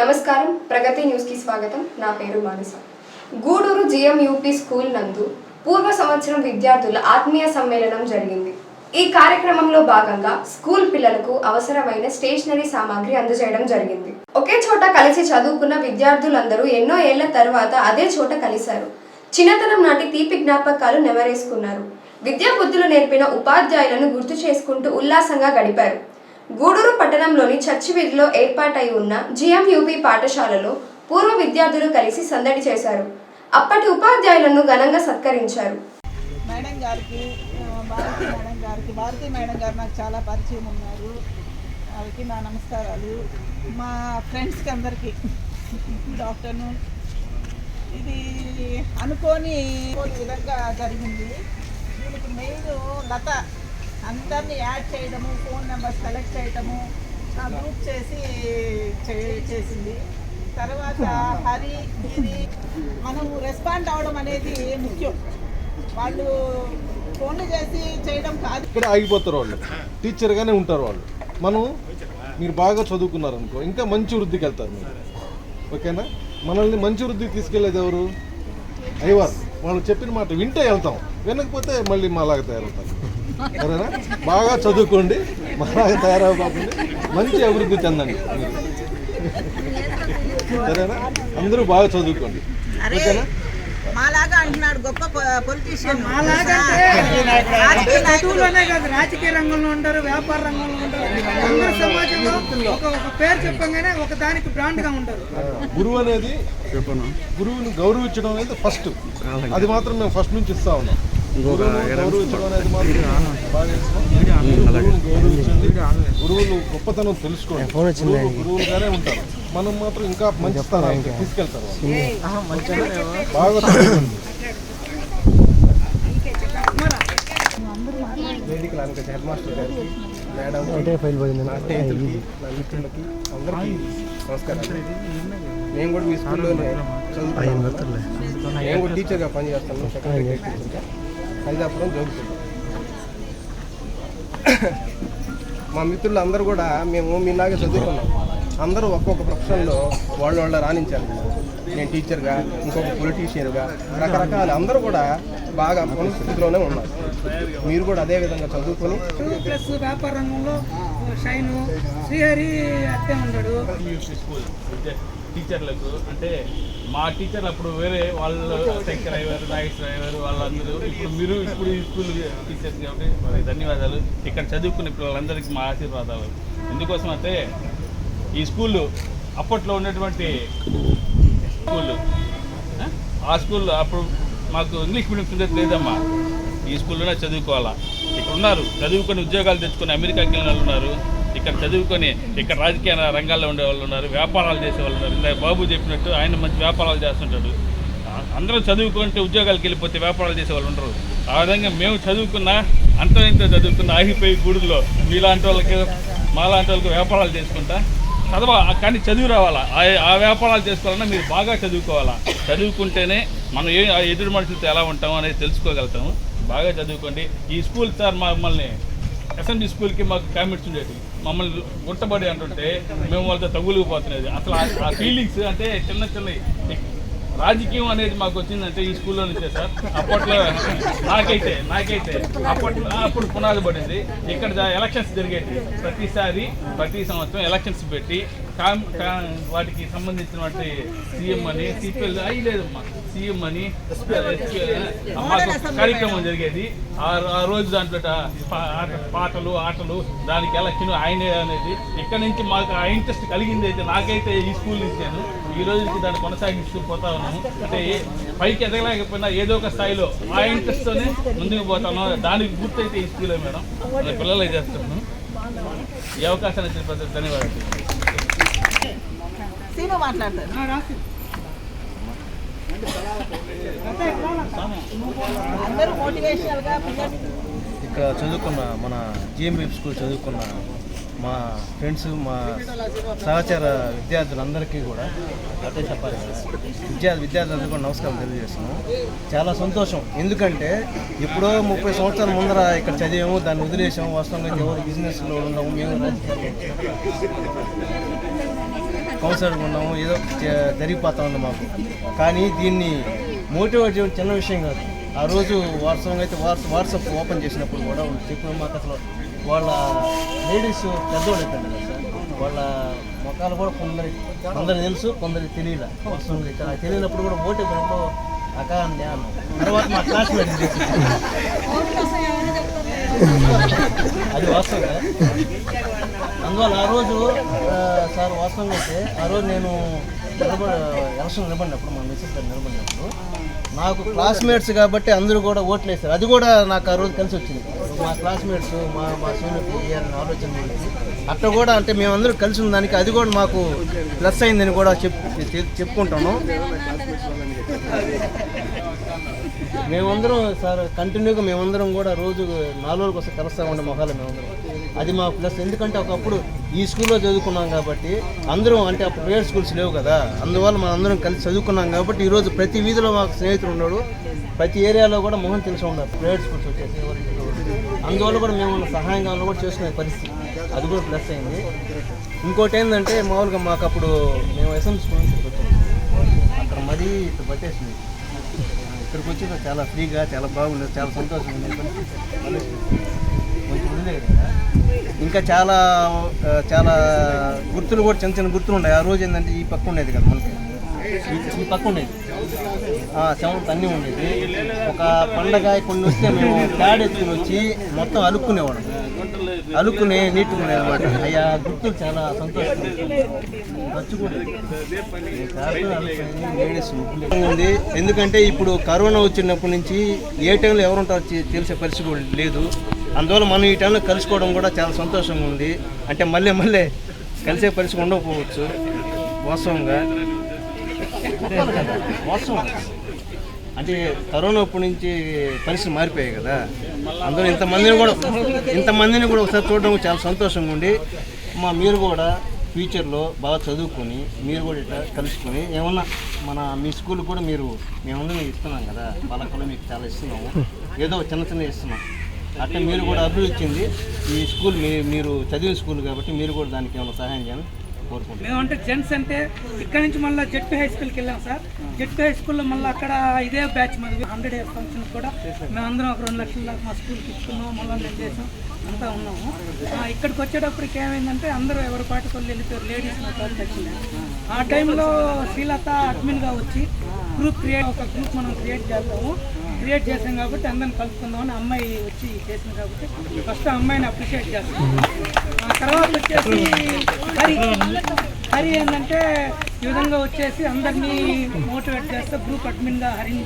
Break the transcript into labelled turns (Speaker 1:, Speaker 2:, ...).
Speaker 1: నమస్కారం ప్రగతి న్యూస్కి స్వాగతం. నా పేరు మానస. గూడూరు జిఎంయూపీ స్కూల్ నందు పూర్వ సంవత్సరం విద్యార్థుల ఆత్మీయ సమ్మేళనం జరిగింది. ఈ కార్యక్రమంలో భాగంగా స్కూల్ పిల్లలకు అవసరమైన స్టేషనరీ సామాగ్రి అందజేయడం జరిగింది. ఒకే చోట కలిసి చదువుకున్న విద్యార్థులందరూ ఎన్నో ఏళ్ళ తర్వాత అదే చోట కలిశారు. చిన్నతనం నాటి తీపి జ్ఞాపకాలు నెమరేసుకున్నారు. విద్యా బుద్ధులు నేర్పిన ఉపాధ్యాయులను గుర్తు చేసుకుంటూ ఉల్లాసంగా గడిపారు. గూడూరు పట్టణంలోని చర్చి వీధిలో ఏర్పాటై ఉన్న జిఎంయూపీ పాఠశాలలో పూర్వ విద్యార్థులు కలిసి సందడి చేశారు. అప్పటి ఉపాధ్యాయులను ఘనంగా సత్కరించారు.
Speaker 2: మేడం గారికి భారతి మేడం గారికి భారతి మేడం గారు నాకు చాలా పరిచయం ఉన్నారు. వాళ్ళకి నా నమస్కారాలు. మా ఫ్రెండ్స్కి అందరికీ గుడ్ ఆఫ్టర్నూన్ ఇది అనుకోని విధంగా జరిగింది. దీనికి మెయిన్ లత అందరినీ యాడ్ చేయడము ఫోన్ నెంబర్స్ కలెక్ట్ చేయడము గ్రూప్ చేసి చేసింది. తర్వాత హరి గిరి మనం రెస్పాండ్ అవడం అనేది ముఖ్యం. వాళ్ళు ఫోన్లు చేసి చేయడం కాదు.
Speaker 3: ఇక్కడ ఆగిపోతారు వాళ్ళు. టీచర్గానే ఉంటారు వాళ్ళు. మనం మీరు బాగా చదువుకున్నారు అనుకో ఇంకా మంచి వృద్ధికి వెళ్తారు మీరు. ఓకేనా? మనల్ని మంచి వృద్ధికి తీసుకెళ్ళేది ఎవరు? అయ్యవారు వాళ్ళు చెప్పిన మాట వింటే వెళ్తాం. వినకపోతే మళ్ళీ మాలాగా తయారవుతాం సరేనా? బాగా చదువుకోండి. మాలాగా తయారవ్వకుండా. మంచి అభివృద్ధి చెందండి. సరేనా? అందరూ బాగా చదువుకోండి.
Speaker 2: అరే
Speaker 3: ఓకేనా?
Speaker 2: మాలాగా అంటున్నాడు గొప్ప పొలిటీషియన్.
Speaker 4: చదువులోనే కాదు రాజకీయ రంగంలో ఉంటారు వ్యాపార రంగంలో ఉంటారు. అందరు సమాజంలో ఒక ఒక పేరు చెప్పగానే ఒక దానికి బ్రాండ్గా ఉంటారు
Speaker 3: గురువు అనేది గురువుని గౌరవించడం అనేది ఫస్ట్ అది మాత్రం మేము ఫస్ట్ నుంచి ఇస్తా ఉన్నాం. గౌరవించండి గురువులు గొప్పతనం తెలుసుకోండి. గురువులు గురువులుగానే ఉంటారు. మనం మాత్రం ఇంకా మంచి స్థానానికి తీసుకెళ్తారు? బాగా చదువుకోండి.
Speaker 5: వేదికలు అనుక హెడ్ మాస్టర్ గారికి మేడం నా స్నేహితులకి నా మిత్రులకి అందరికీ నమస్కారం నేను కూడా మీ స్కూల్లోనే చదువుతున్నాను. నేను కూడా టీచర్గా పనిచేస్తాను. సెకండరీ హైదాపురం మా మిత్రులు అందరూ కూడా మేము మీలాగే చదువుకున్నాం. అందరూ ఒక్కొక్క ప్రొఫెషన్లో వాళ్ళు వాళ్ళ రాణించారు. నేను టీచర్గా ఇంకొక పొలిటీషియన్గా రకరకాల అందరూ కూడా బాగా స్థితిలోనే ఉన్నారు. మీరు కూడా అదే విధంగా చదువుకొని
Speaker 4: ప్లస్ వ్యాపార రంగంలో షైను శ్రీహరి
Speaker 6: అత్తే ఉన్నాడు. టీచర్లకు అంటే మా టీచర్లు అప్పుడు వేరే వాళ్ళు శంకర్ అయ్యారు నాగేశ్వర అయ్యారు వాళ్ళందరూ ఇప్పుడు మీరు ఇప్పుడు ఈ స్కూల్ టీచర్స్ కాబట్టి మరి ధన్యవాదాలు. ఇక్కడ చదువుకునే పిల్లలందరికీ మా ఆశీర్వాదాలు. ఎందుకోసం అంటే ఈ స్కూల్ అప్పట్లో ఉన్నటువంటి స్కూల్ ఆ? స్కూల్ అప్పుడు మాకు ఇంగ్లీష్ మీడియం స్టూడెంట్ లేదమ్మా. ఈ స్కూల్లోనే చదువుకోవాలా. ఇక్కడ ఉన్నారు చదువుకొని ఉద్యోగాలు తెచ్చుకొని అమెరికాకి వెళ్ళిన వాళ్ళు ఉన్నారు. ఇక్కడ చదువుకొని ఇక్కడ రాజకీయ రంగాల్లో ఉండే వాళ్ళు ఉన్నారు వ్యాపారాలు చేసే వాళ్ళు ఉన్నారు. ఇందాక బాబు చెప్పినట్టు ఆయన మంచి వ్యాపారాలు చేస్తుంటాడు. అందరూ చదువుకుంటే ఉద్యోగాలకు వెళ్ళిపోతే వ్యాపారాలు చేసే వాళ్ళు ఉండరు. ఆ విధంగా మేము చదువుకున్నా అంత ఇంత చదువుకున్న ఆగిపోయి గూడుల్లో మీలాంటి వాళ్ళకి మాలాంటి వాళ్ళకి వ్యాపారాలు చేసుకుంటా చదవ కానీ చదువు రావాలా? ఆ- ఆ వ్యాపారాలు చేసుకోవాలన్నా మీరు బాగా చదువుకోవాలా? చదువుకుంటేనే మనం ఏ ఆ ఎదురు మనుషులతో ఎలా ఉంటామో అనేది తెలుసుకోగలుగుతాము. బాగా చదువుకోండి. ఈ స్కూల్ సార్ మమ్మల్ని ఎస్ఎండి స్కూల్కి మాకు కామెంట్స్ ఉండేవి మమ్మల్ని గుట్టబడి అంటుంటే మేము వాళ్ళతో తగులుకుపోతున్నది. అసలు ఆ- ఫీలింగ్స్ అంటే చిన్న చిన్న రాజకీయం అనేది మాకు వచ్చిందంటే ఈ స్కూల్లో నుంచే సార్. అప్పట్లో నాకైతే నాకైతే అప్పట్లో అప్పుడు పునాది పడింది. ఇక్కడ ఎలక్షన్స్ జరిగేవి ప్రతిసారి ప్రతి సంవత్సరం ఎలక్షన్స్ పెట్టి వాటికి సంబంధించినటువంటి సీఎం అని సిపిఎల్ అయి లేదమ్మా. సీఎం అని మాకు కార్యక్రమం జరిగేది. ఆ ఆ రోజు దాంట్లో పాటలు ఆటలు దానికి ఎలక్షన్ ఆయనే అనేది. ఇక్కడ నుంచి మాకు ఆ ఇంట్రెస్ట్ కలిగింది అయితే నాకైతే ఈ స్కూల్ నుంచాను ఈ రోజుకి దాన్ని కొనసాగిస్తూ పోతా ఉన్నాము. అంటే పైకి ఎదగలేకపోయినా ఏదో ఒక స్థాయిలో ఆ ఇంట్రెస్ట్తోనే ముందుకు పోతాను దానికి గుర్తయితే ఈ స్కూలే మేడం. పిల్లలే చేస్తున్నాను. ఈ అవకాశాన్ని ఇచ్చిన ప్రజలకు ధన్యవాదాలు.
Speaker 2: మాట్లాడతారు.
Speaker 5: ఇక్కడ చదువుకున్న మన జిఎంబీ స్కూల్ చదువుకున్న
Speaker 7: మా ఫ్రెండ్స్ మా సహచర విద్యార్థులందరికీ కూడా అదే చెప్పాలి కదా. విద్యా కూడా నమస్కారం తెలియజేస్తున్నాం. చాలా సంతోషం. ఎందుకంటే ఎప్పుడో ముప్పై సంవత్సరాల ముందర ఇక్కడ చదివాము దాన్ని వదిలేసాము. వాస్తవంగా ఎవరు బిజినెస్లో ఉన్నాము మేము కౌన్సిలర్ ఉన్నాము ఏదో జరిగిపోతా ఉంది మాకు. కానీ దీన్ని మోటివేట్ చేయడం చిన్న విషయం కాదు. ఆ రోజు వాట్సాప్ అయితే వాట్సాప్ ఓపెన్ చేసినప్పుడు కూడా చెప్పిన మాకు అసలు వాళ్ళ లేడీస్ పెద్దవాళ్ళు అయిపోయింది కదా సార్ వాళ్ళ ముఖాలు కూడా కొందరి కొందరికి తెలుసు కొందరికి తెలియలే వస్తుంది. ఇక్కడ తెలియనప్పుడు కూడా ఓటు అయిపోయినప్పుడు అక్క అన్నాను తర్వాత మా క్లాస్మేట్ అది వాస్తవంగా అందువల్ల ఆ రోజు సార్ వాస్తవంగా అయితే ఆ రోజు నేను ఎలక్షన్ నిలబడినప్పుడు మా మిస్సెస్ గారు నిలబడినప్పుడు నాకు క్లాస్మేట్స్ కాబట్టి అందరూ కూడా ఓట్లు వేస్తారు అది కూడా నాకు ఆ రోజు కలిసి వచ్చింది. మా క్లాస్మేట్స్ మా మా సీనియర్కి వేయాలని ఆలోచన అట్లా కూడా అంటే మేమందరూ కలిసి ఉన్న దానికి అది కూడా మాకు ప్లస్ అయిందని కూడా చెప్పు చెప్- చెప్పుకుంటాను మేమందరం సార్ కంటిన్యూగా మేమందరం కూడా రోజు నాలుగు రోజులకు వస్తే కలుస్తూ ఉండే మొహాలు మేమందరం. అది మా ప్లస్ ఎందుకంటే ఒకప్పుడు ఈ స్కూల్లో చదువుకున్నాం కాబట్టి అందరం అంటే అప్పుడు ప్రైవేట్ స్కూల్స్ లేవు కదా. అందువల్ల మనం అందరం కలిసి చదువుకున్నాం కాబట్టి ఈరోజు ప్రతి వీధిలో మాకు స్నేహితులు ఉన్నాడు. ప్రతి ఏరియాలో కూడా మొహం తెలిసి ఉన్నారు ప్రైవేట్ స్కూల్స్ వచ్చేసి అందువల్ల కూడా మేము సహాయం కావాలని కూడా చేసుకునే పరిస్థితి. అది కూడా ప్లస్ అయింది. ఇంకోటి ఏంటంటే మామూలుగా మాకు అప్పుడు మేము ఎస్ఎం స్కూల్ నుంచి వచ్చాము మరీ ఇట్లా పట్టేసింది. ఇక్కడికి వచ్చి చాలా ఫ్రీగా చాలా బాగుండేది చాలా సంతోషంగా ఉంది. కొంచెం కదా. ఇంకా చాలా చాలా గుర్తులు కూడా చిన్న చిన్న గుర్తులు ఉన్నాయి. ఆ రోజు ఏంటంటే ఈ పక్క ఉండేది కదా మనకి. ఈ పక్క ఉండేది. చెమట అన్నీ ఉండేది. ఒక పండగ కొన్ని వస్తే మేము ప్యాడ్ ఎత్తుకుని వచ్చి మొత్తం అలుక్కునేవాడు అలుక్కునే నీట్టుకునే అనమాట అయ్యా గుర్తులు చాలా సంతోషం లేడీస్ ఉంది ఎందుకంటే ఇప్పుడు కరోనా వచ్చినప్పటి నుంచి ఏ టైంలో ఎవరు ఉంటారో తెలిసే పరిస్థితి కూడా లేదు. అందువల్ల మనం ఈ టైంలో కలుసుకోవడం కూడా చాలా సంతోషంగా ఉంది. అంటే మళ్ళీ మళ్ళీ కలిసే పరిస్థితి ఉండకపోవచ్చు. వాస్తవంగా. వాస్తవం అంటే కరోనా అప్పటి నుంచి పరిస్థితి మారిపోయాయి కదా. అందులో ఇంతమందిని కూడా ఇంతమందిని కూడా ఒకసారి చూడడం చాలా సంతోషంగా ఉండి మా మీరు కూడా ఫ్యూచర్లో బాగా చదువుకొని మీరు కూడా ఇట్లా కలుసుకొని ఏమన్నా మన మీ స్కూల్ కూడా మీరు మేము మీకు ఇస్తున్నాం కదా. వాళ్ళకల్లో మీకు చాలా ఇస్తున్నాము. ఏదో చిన్న చిన్న ఇస్తున్నాం. అట్లా మీరు కూడా అభివృద్ధి చెంది ఈ స్కూల్ మీ మీరు చదివిన స్కూల్ కాబట్టి మీరు కూడా దానికి ఏమైనా సహాయం చేయాలి.
Speaker 4: మేము అంటే జెంట్స్ అంటే ఇక్కడ నుంచి మళ్ళీ జెడ్పీ హై స్కూల్కి వెళ్ళాం సార్. జెడ్పీ హై స్కూల్లో మళ్ళీ అక్కడ ఇదే బ్యాచ్ మాది. హండ్రెడ్ ఇయర్ ఫంక్షన్ కూడా మేము అందరం ఒక రెండు లక్షల దాకా మా స్కూల్కి ఇచ్చుకున్నాం మళ్ళీ మేము చేసాం అంతా ఉన్నాము. ఇక్కడికి వచ్చేటప్పటికి ఏమైందంటే అందరూ ఎవరి పాటికి వెళ్ళిపోయారు లేడీస్ నా ఆ టైంలో శ్రీలత అడ్మిన్గా వచ్చి గ్రూప్ క్రియేట్ ఒక గ్రూప్ మనం క్రియేట్ చేద్దాము క్రియేట్ చేసాం కాబట్టి అందరిని కలుపుకుందామని అమ్మాయి వచ్చి చేసింది కాబట్టి ఫస్ట్ అమ్మాయిని అప్రిషియేట్ చేస్తాం. ఆ తర్వాత వచ్చేసి హరి. హరి ఏంటంటే ఈ విధంగా వచ్చేసి అందరినీ మోటివేట్ చేస్తే గ్రూప్ అడ్మిన్గా హరిని